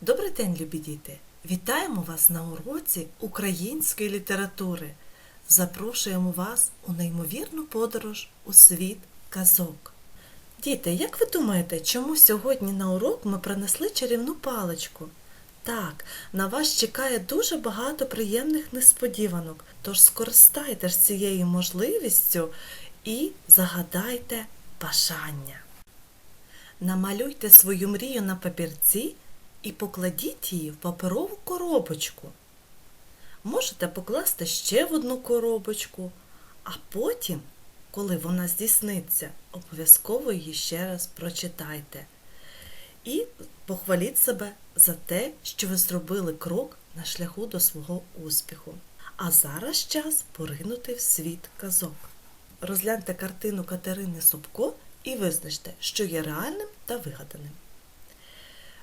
Добрий день, любі діти! Вітаємо вас на уроці української літератури. Запрошуємо вас у неймовірну подорож у світ казок. Діти, як ви думаєте, чому сьогодні на урок ми принесли чарівну паличку? Так, на вас чекає дуже багато приємних несподіванок, тож скористайтесь цією можливістю і загадайте бажання. Намалюйте свою мрію на папірці і покладіть її в паперову коробочку. Можете покласти ще в одну коробочку, а потім, коли вона здійсниться, обов'язково її ще раз прочитайте. І похваліть себе за те, що ви зробили крок на шляху до свого успіху. А зараз час поринути в світ казок. Розгляньте картину Катерини Собко і визначте, що є реальним та вигаданим.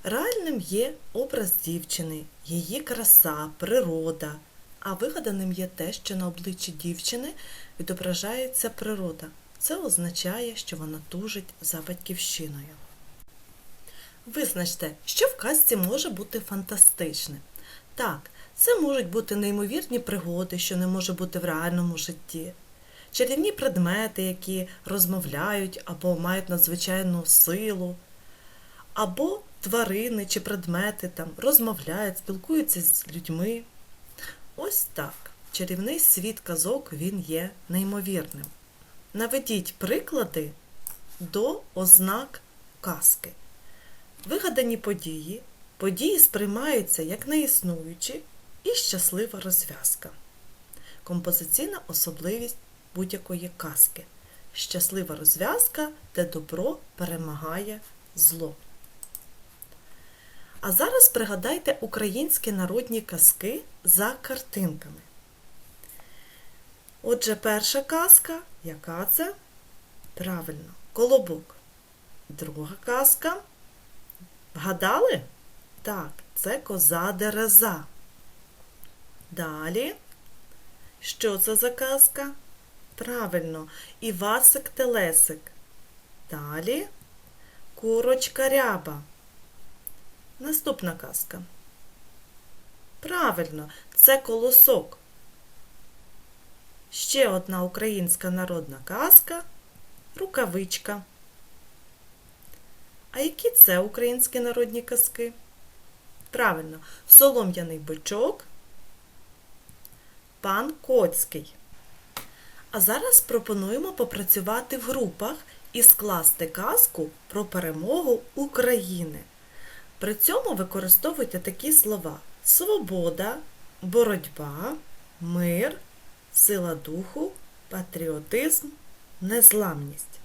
Реальним є образ дівчини, її краса, природа, а вигаданим є те, що на обличчі дівчини відображається природа. Це означає, що вона тужить за батьківщиною. Визначте, що в казці може бути фантастичне. Так, це можуть бути неймовірні пригоди, що не може бути в реальному житті, чарівні предмети, які розмовляють або мають надзвичайну силу, або тварини чи предмети там розмовляють, спілкуються з людьми. Ось так. Чарівний світ казок він є неймовірним. Наведіть приклади до ознак казки. Вигадані події, події сприймаються як неіснуючі і щаслива розв'язка. Композиційна особливість будь-якої казки. Щаслива розв'язка, де добро перемагає зло. А зараз пригадайте українські народні казки за картинками. Отже, перша казка, яка це? Правильно, колобок. Друга казка. Вгадали? Так, це коза дереза. Далі. Що це за казка? Правильно, Івасик Телесик. Далі курочка ряба. Наступна казка. Правильно, це колосок. Ще одна українська народна казка рукавичка. А які це українські народні казки? Правильно, солом'яний бичок, пан Коцький. А зараз пропонуємо попрацювати в групах і скласти казку про перемогу України. При цьому використовуйте такі слова: свобода, боротьба, мир, сила духу, патріотизм, незламність.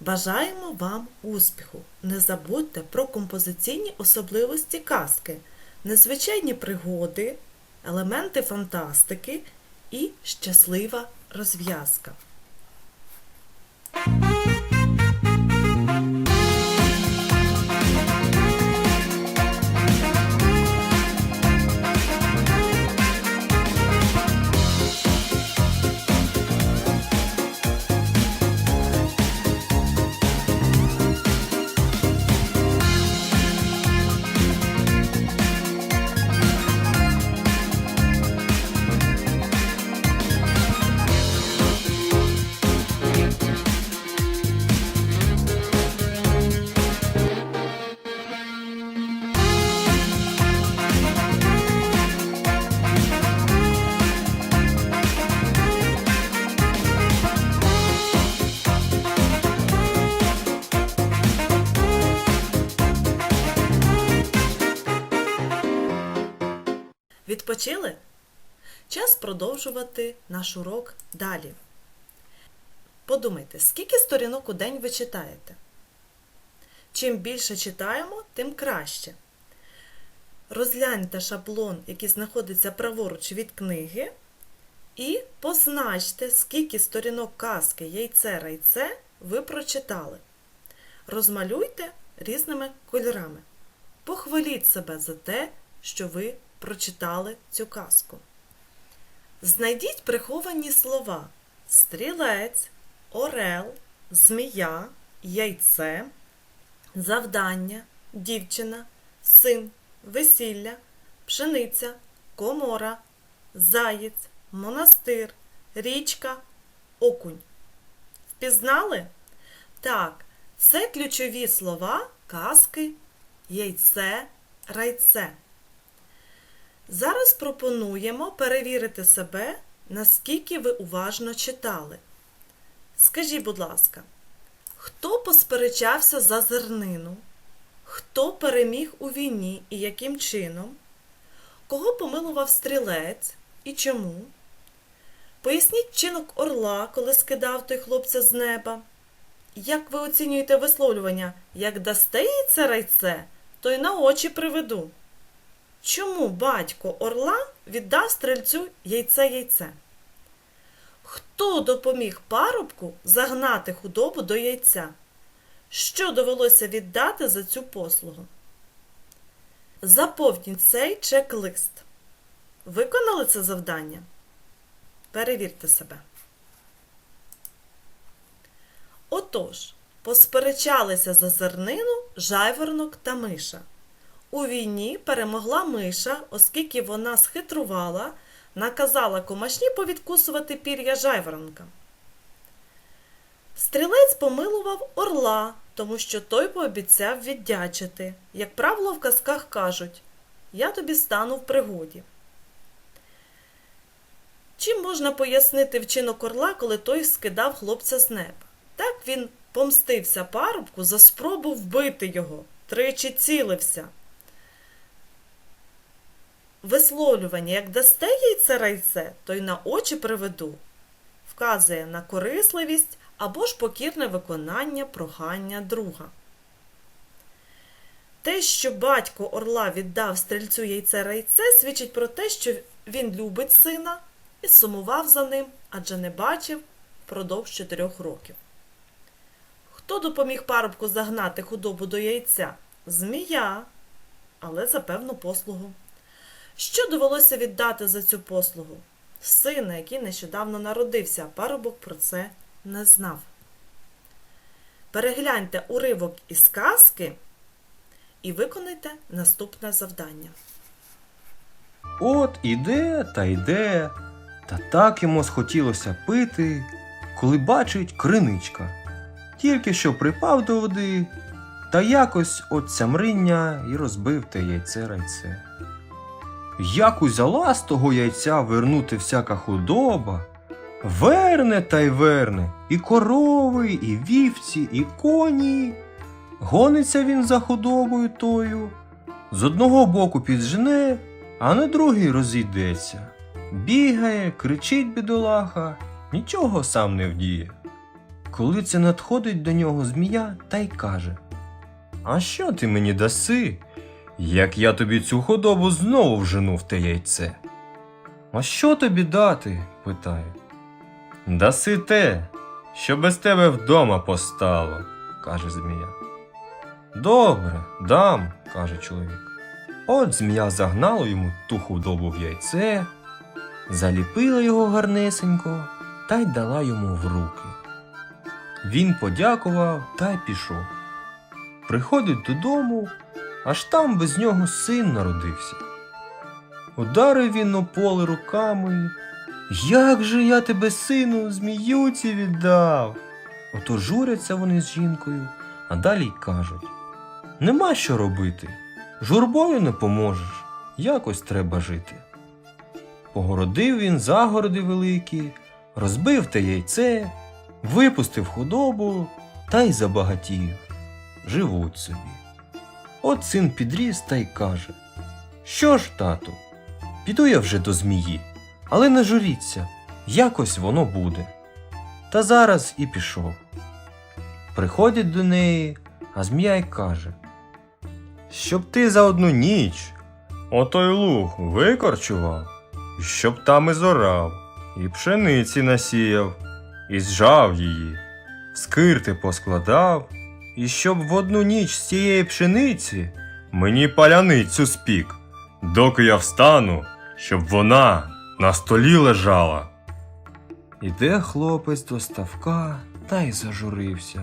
Бажаємо вам успіху! Не забудьте про композиційні особливості казки, незвичайні пригоди, елементи фантастики і щаслива розв'язка. Відпочили? Час продовжувати наш урок далі. Подумайте, скільки сторінок у день ви читаєте? Чим більше читаємо, тим краще. Розгляньте шаблон, який знаходиться праворуч від книги, і позначте, скільки сторінок казки яйце райце ви прочитали. Розмалюйте різними кольорами. Похваліть себе за те, що ви прочитали цю казку. Знайдіть приховані слова стрілець, орел, змія, яйце, завдання, дівчина, син, весілля, пшениця, комора, заєць, монастир, річка, окунь. Впізнали? Так, це ключові слова казки яйце, райце. Зараз пропонуємо перевірити себе, наскільки ви уважно читали. Скажіть, будь ласка, хто посперечався за зернину? Хто переміг у війні і яким чином? Кого помилував стрілець і чому? Поясніть вчинок орла, коли скидав той хлопця з неба. Як ви оцінюєте висловлювання як дасте їй це райце, то й на очі приведу. Чому батько орла віддав стрільцю яйце-яйце? Хто допоміг парубку загнати худобу до яйця? Що довелося віддати за цю послугу? Заповніть цей чек-лист. Виконали це завдання? Перевірте себе. Отож, посперечалися за зернину жайворонок та миша. У війні перемогла миша, оскільки вона схитрувала, наказала комашні повідкусувати пір'я жайворонка. Стрілець помилував орла, тому що той пообіцяв віддячити. Як правило, в казках кажуть Я тобі стану в пригоді. Чим можна пояснити вчинок орла, коли той скидав хлопця з неба? Так він помстився парубку за спробу вбити його, тричі цілився. Висловлювання, як дасте яйце райце, то й на очі приведу, вказує на корисливість або ж покірне виконання прохання друга. Те, що батько орла віддав стрільцю яйце райце, свідчить про те, що він любить сина і сумував за ним, адже не бачив впродовж чотирьох років. Хто допоміг парубку загнати худобу до яйця? Змія, але за певну послугу. Що довелося віддати за цю послугу? Сина, який нещодавно народився, парубок про це не знав. Перегляньте уривок із казки і виконайте наступне завдання. От іде та йде, та так йому схотілося пити, коли бачить криничка. Тільки що припав до води, та якось от цямриння і розбив те яйце райце. Як узяла з того яйця вернути всяка худоба, верне та й верне, і корови, і вівці, і коні. Гониться він за худобою тою, з одного боку піджене, а на другий розійдеться. Бігає, кричить бідолаха, нічого сам не вдіє. Коли це надходить до нього змія та й каже: А що ти мені даси, як я тобі цю худобу знову вжену в те яйце? А що тобі дати? питає. Даси те, що без тебе вдома постало, каже змія. Добре, дам, каже чоловік. От змія загнала йому ту худобу в яйце, заліпила його гарнесенько та й дала йому в руки. Він подякував та й пішов. Приходить додому, аж там без нього син народився. Ударив він на поле руками. Як же я тебе, сину, зміюці віддав? Ото журяться вони з жінкою, а далі й кажуть Нема що робити. Журбою не поможеш, якось треба жити. Погородив він загороди великі, розбив те яйце, випустив худобу та й забагатів. Живуть собі. От син підріс та й каже Що ж, тату, піду я вже до змії, але не журіться, якось воно буде. Та зараз і пішов. Приходять до неї, а змія й каже Щоб ти за одну ніч отой луг викорчував, щоб там і зорав, і пшениці насіяв, і зжав її, скирти поскладав, і щоб в одну ніч з цієї пшениці мені паляницю спік, доки я встану, щоб вона на столі лежала. Іде хлопець до ставка та й зажурився.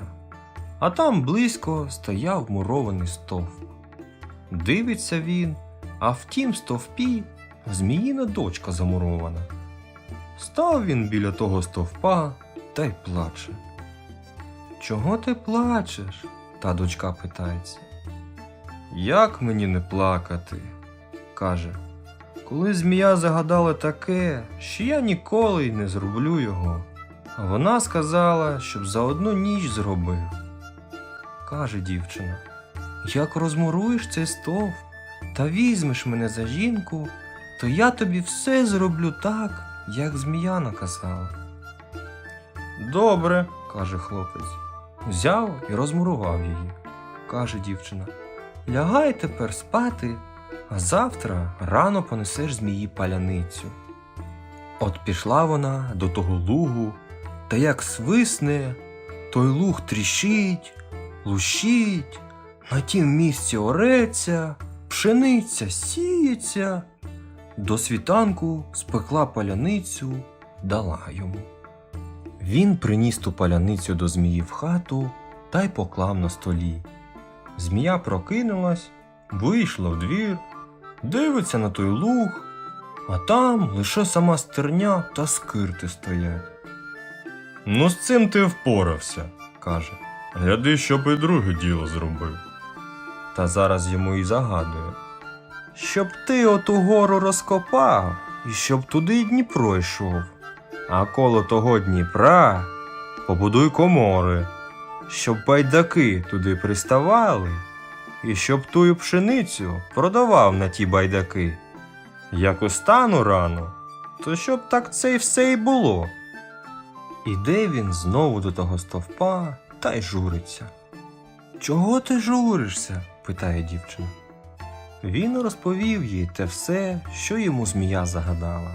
А там близько стояв мурований стовп. Дивиться він, а в тім стовпі зміїна дочка замурована. Став він біля того стовпа та й плаче. Чого ти плачеш? та дочка питається. Як мені не плакати? каже. Коли змія загадала таке, що я ніколи й не зроблю його. А вона сказала, щоб за одну ніч зробив. Каже дівчина, як розмуруєш цей стовп та візьмеш мене за жінку, то я тобі все зроблю так, як змія наказала. Добре, каже хлопець. Взяв і розмурував її. Каже дівчина. Лягай тепер спати, а завтра рано понесеш змії паляницю. От пішла вона до того лугу, та як свисне, той луг тріщить, лущить, на тім місці ореться, пшениця сіється. До світанку спекла паляницю, дала йому. Він приніс ту паляницю до змії в хату та й поклав на столі. Змія прокинулась, вийшла в двір, дивиться на той луг, а там лише сама стерня та скирти стоять. Ну, з цим ти впорався, каже. Гляди, щоб і друге діло зробив. Та зараз йому і загадує. Щоб ти оту гору розкопав, і щоб туди й Дніпро йшов. А коло того Дніпра побудуй комори, щоб байдаки туди приставали, і щоб тую пшеницю продавав на ті байдаки. Як устану рано, то щоб так це й все й було. Іде він знову до того стовпа та й журиться. Чого ти журишся? питає дівчина. Він розповів їй те все, що йому змія загадала.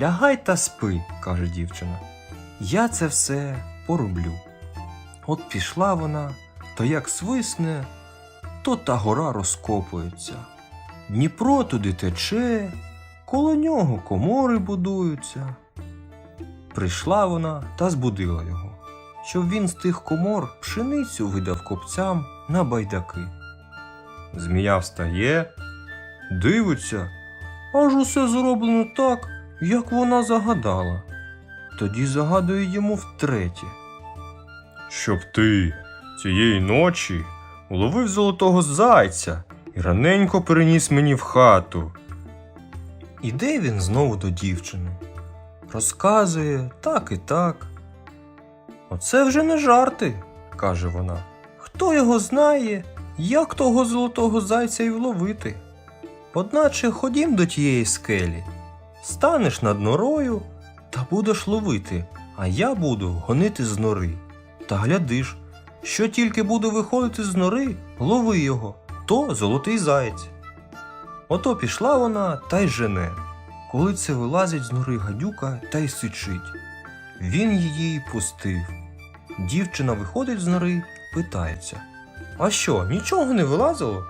Лягай та спи, каже дівчина. Я це все пороблю. От пішла вона, то як свисне, то та гора розкопується. Дніпро туди тече, коло нього комори будуються. Прийшла вона та збудила його, щоб він з тих комор пшеницю видав копцям на байдаки. Змія встає, дивиться, аж усе зроблено так, як вона загадала. Тоді загадує йому втретє. Щоб ти цієї ночі уловив золотого зайця і раненько переніс мені в хату. Іде він знову до дівчини. Розказує так і так. Оце вже не жарти, каже вона. Хто його знає, як того золотого зайця й вловити? Одначе ходім до тієї скелі, станеш над норою та будеш ловити, а я буду гонити з нори. Та глядиш, що тільки буду виходити з нори, лови його, то золотий заєць. Ото пішла вона та й жене. Коли це вилазить з нори гадюка та й сичить. Він її пустив. Дівчина виходить з нори, питається. А що, нічого не вилазило?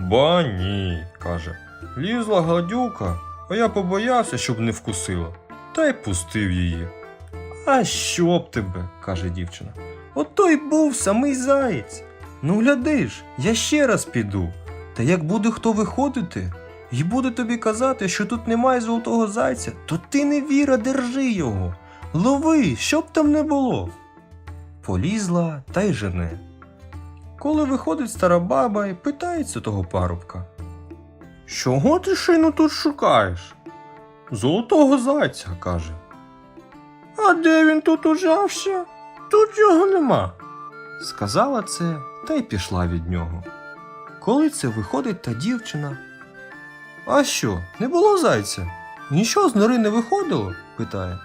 Ба ні, каже. Лізла гадюка, а я побоявся, щоб не вкусила, та й пустив її. А що б тебе, каже дівчина. Ото й був самий заєць. Ну глядиш, я ще раз піду. Та як буде хто виходити, і буде тобі казати, що тут немає золотого зайця, то ти не віра, держи його. Лови, що б там не було. Полізла та й жене. Коли виходить стара баба і питається того парубка. Чого ти шину тут шукаєш? Золотого зайця, каже. А де він тут ужався? Тут його нема. Сказала це та й пішла від нього. Коли це виходить та дівчина. А що, не було зайця? Нічого з нори не виходило? питає.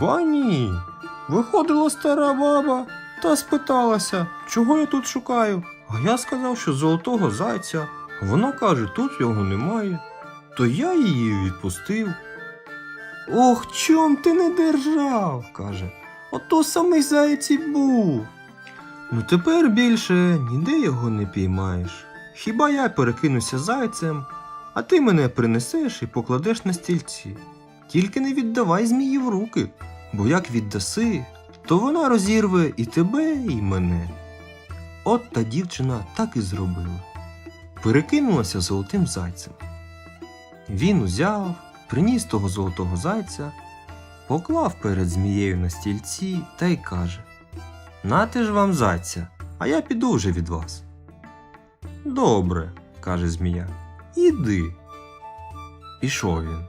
Ба ні. Виходила стара баба та спиталася, чого я тут шукаю. А я сказав, що золотого зайця. Вона каже, тут його немає. То я її відпустив. Ох, чом ти не держав? каже. Ото самий заєць був. Ну тепер більше ніде його не піймаєш. Хіба я перекинуся зайцем, а ти мене принесеш і покладеш на стільці. Тільки не віддавай змії в руки, бо як віддаси, то вона розірве і тебе, і мене. От та дівчина так і зробила. Перекинулася золотим зайцем. Він узяв, приніс того золотого зайця, поклав перед змією на стільці та й каже: Нате ж вам зайця, а я піду вже від вас. Добре, каже змія, іди. Пішов він.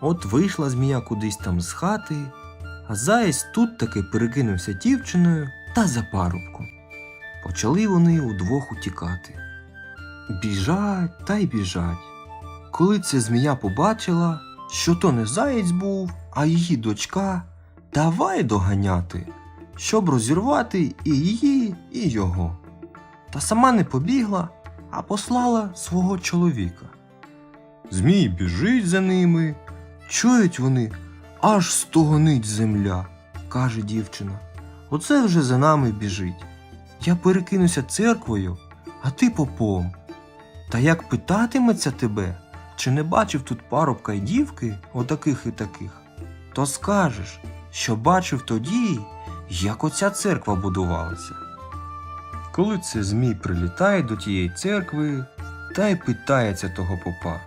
От вийшла змія кудись там з хати, а заєць тут таки перекинувся дівчиною та за парубком. Почали вони удвох утікати. Біжать та й біжать. Коли це змія побачила, що то не заєць був, а її дочка, давай доганяти, щоб розірвати і її, і його. Та сама не побігла, а послала свого чоловіка. Змій біжить за ними, чують вони, аж стогонить земля, каже дівчина. Оце вже за нами біжить. Я перекинуся церквою, а ти попом. Та як питатиметься тебе, чи не бачив тут парубка й дівки, отаких і таких, то скажеш, що бачив тоді, як оця церква будувалася. Коли це Змій прилітає до тієї церкви та й питається того попа.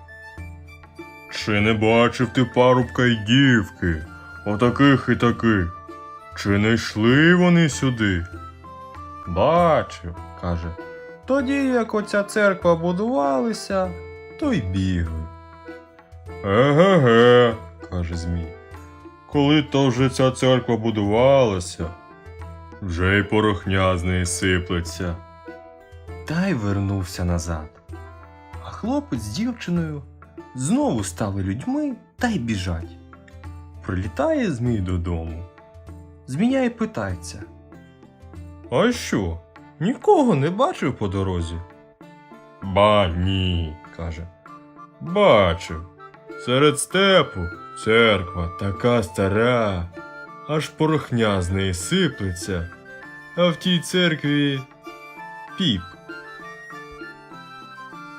Чи не бачив ти парубка й дівки, отаких і таких? Чи не йшли вони сюди? Бачив, каже. Тоді, як оця церква будувалася, то й бігли. Еге-ге, каже Змій. Коли то вже ця церква будувалася, вже й порохня з неї сиплеться. Та й вернувся назад. А хлопець з дівчиною знову стали людьми та й біжать. Прилітає Змій додому. Змія й питається. А що? Нікого не бачив по дорозі. Ба ні, каже. Бачив. Серед степу церква така стара, аж порохня з неї сиплеться, а в тій церкві піп.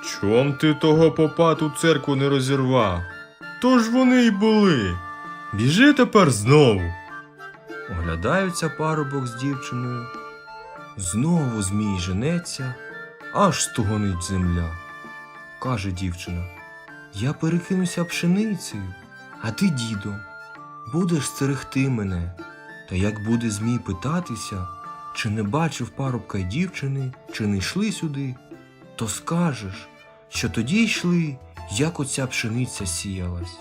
Чом ти того попа ту церкву не розірвав? То ж вони й були. Біжи тепер знову. Оглядаються парубок з дівчиною. Знову змій женеться, аж стогонить земля. Каже дівчина: Я перекинуся пшеницею, а ти, дідом, будеш стерегти мене. Та як буде змій питатися, чи не бачив парубка й дівчини, чи не йшли сюди, то скажеш, що тоді йшли, як оця пшениця сіялась.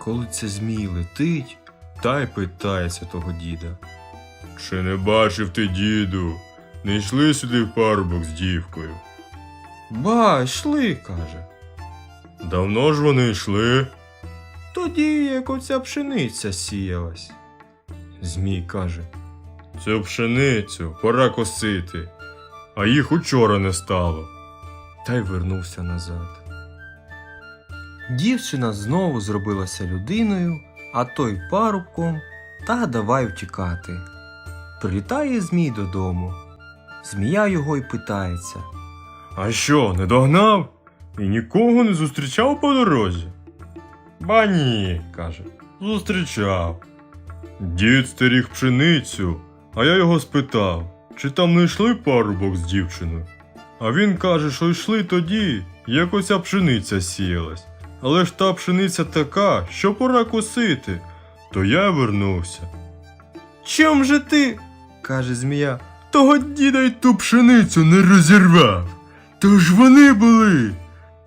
Коли це змій летить, та й питається того діда. Чи не бачив ти, діду? Не йшли сюди в парубок з дівкою. Ба, йшли, каже. Давно ж вони йшли? Тоді, як оця пшениця сіялась. Змій каже. Цю пшеницю пора косити, а їх учора не стало. та й вернувся назад. Дівчина знову зробилася людиною, а той парубком, та давай втікати. Прилітає Змій додому. Змія його й питається. А що, не догнав? І нікого не зустрічав по дорозі? Ба ні, каже, зустрічав. Дід стеріг пшеницю, а я його спитав, чи там не йшли парубок з дівчиною. А він каже, що йшли тоді, як оця пшениця сіялась. Але ж та пшениця така, що пора косити, то я вернувся. Чом же ти? Каже Змія. Того діда й ту пшеницю не розірвав. То ж вони були.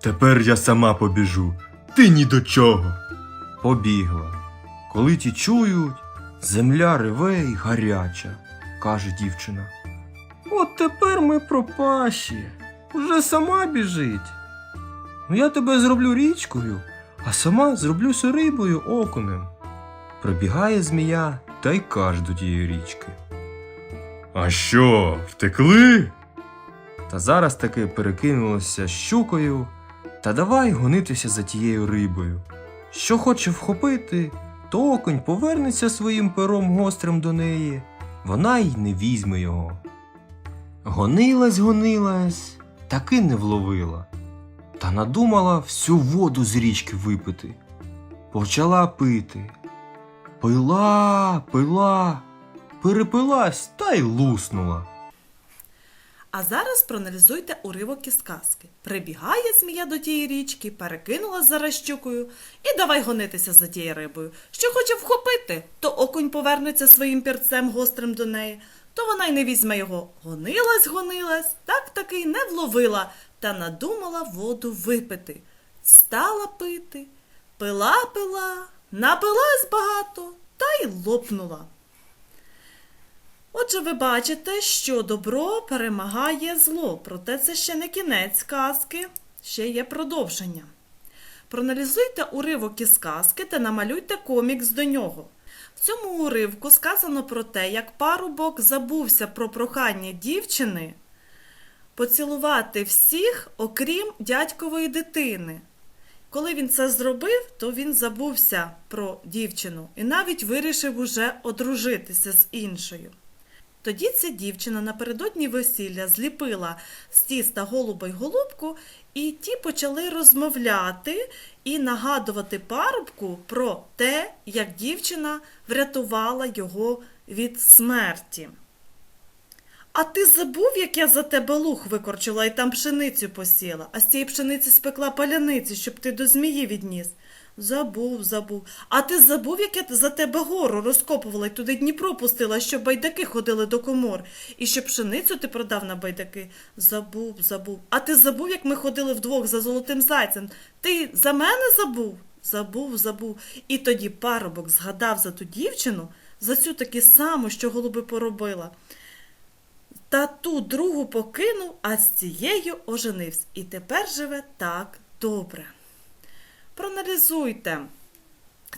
Тепер я сама побіжу. Ти ні до чого. Побігла. Коли ті чують, земля реве й гаряча, каже дівчина. От тепер ми пропащі. Уже сама біжить. Ну я тебе зроблю річкою, а сама зроблюся рибою окунем. Прибігає змія та й каже до тієї річки. А що, втекли? Та зараз таки перекинулося щукою, та давай гонитися за тією рибою. Що хоче вхопити, то окунь повернеться своїм пером гострим до неї, вона й не візьме його. Гонилась, гонилась, таки не вловила, та надумала всю воду з річки випити. Почала пити. Пила, пила, перепилась та й луснула. А зараз проаналізуйте уривок із казки. Прибігає змія до тієї річки, перекинула за щукою і давай гонитися за тією рибою. Що хоче вхопити, то окунь повернеться своїм пірцем гострим до неї, то вона й не візьме його. Гонилась, гонилась, так таки не вловила та надумала воду випити. Стала пити, пила пила, напилась багато та й лопнула. Отже, ви бачите, що добро перемагає зло, проте це ще не кінець казки, ще є продовження. Проаналізуйте уривок із казки та намалюйте комікс до нього. В цьому уривку сказано про те, як парубок забувся про прохання дівчини поцілувати всіх, окрім дядькової дитини. Коли він це зробив, то він забувся про дівчину і навіть вирішив уже одружитися з іншою. Тоді ця дівчина напередодні весілля зліпила з тіста голуба й голубку, і ті почали розмовляти і нагадувати парубку про те, як дівчина врятувала його від смерті. А ти забув, як я за тебе луг викорчила і там пшеницю посіла, а з цієї пшениці спекла паляниці, щоб ти до змії відніс. Забув, забув. А ти забув, як я за тебе гору розкопувала і туди Дніпро пустила, щоб байдаки ходили до комор, і щоб пшеницю ти продав на байдаки. Забув, забув. А ти забув, як ми ходили вдвох за золотим зайцем. Ти за мене забув? Забув, забув. І тоді парубок згадав за ту дівчину, за цю таки саму, що голуби поробила. Та ту другу покинув, а з цією оженився. І тепер живе так добре. Проаналізуйте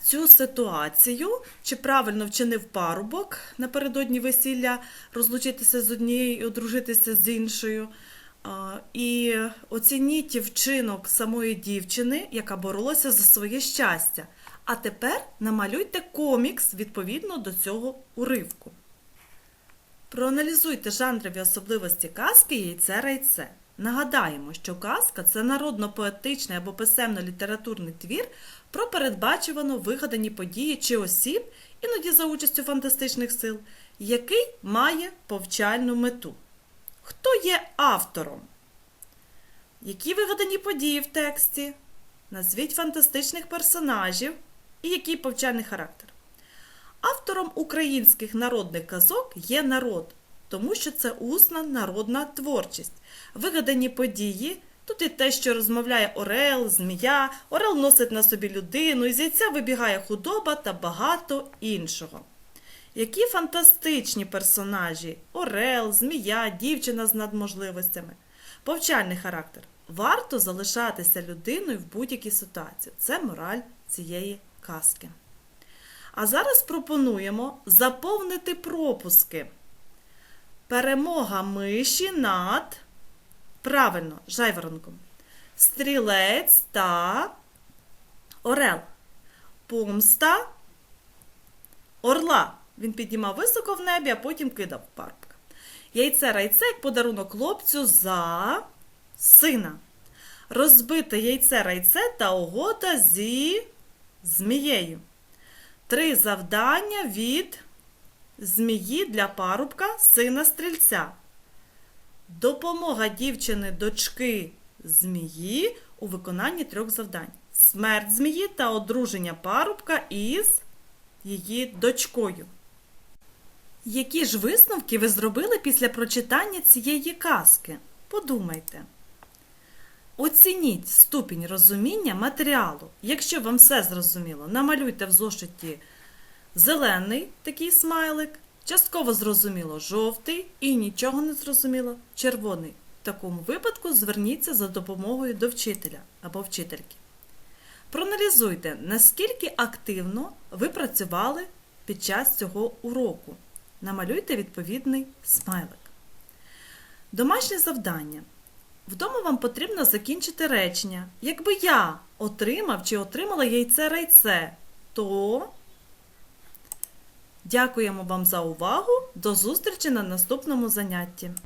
цю ситуацію, чи правильно вчинив парубок напередодні весілля розлучитися з однією одружитися з іншою. І оцініть вчинок самої дівчини, яка боролася за своє щастя. А тепер намалюйте комікс відповідно до цього уривку. Проаналізуйте жанрові особливості казки Яйце райце. Нагадаємо, що казка це народно-поетичний або писемно-літературний твір про передбачувано вигадані події чи осіб, іноді за участю фантастичних сил, який має повчальну мету. Хто є автором? Які вигадані події в тексті? Назвіть фантастичних персонажів і який повчальний характер. Автором українських народних казок є народ, тому що це усна народна творчість. Вигадані події тут і те, що розмовляє орел, змія, орел носить на собі людину, із яйця вибігає худоба та багато іншого. Які фантастичні персонажі орел, змія, дівчина з надможливостями. Повчальний характер. Варто залишатися людиною в будь-якій ситуації. Це мораль цієї казки. А зараз пропонуємо заповнити пропуски. Перемога миші над правильно, жайворонком. Стрілець та орел. Помста орла. Він піднімав високо в небі, а потім кидав парк. Яйце райце як подарунок хлопцю за сина. Розбите яйце райце та угода зі змією. Три завдання від змії для парубка сина стрільця. Допомога дівчини дочки змії у виконанні трьох завдань. Смерть змії та одруження парубка із її дочкою. Які ж висновки ви зробили після прочитання цієї казки? Подумайте. Оцініть ступінь розуміння матеріалу. Якщо вам все зрозуміло, намалюйте в зошиті зелений такий смайлик, частково зрозуміло жовтий і нічого не зрозуміло червоний. В такому випадку зверніться за допомогою до вчителя або вчительки. Проаналізуйте, наскільки активно ви працювали під час цього уроку. Намалюйте відповідний смайлик. Домашнє завдання. Вдома вам потрібно закінчити речення. Якби я отримав чи отримала яйце райце, то дякуємо вам за увагу. До зустрічі на наступному занятті.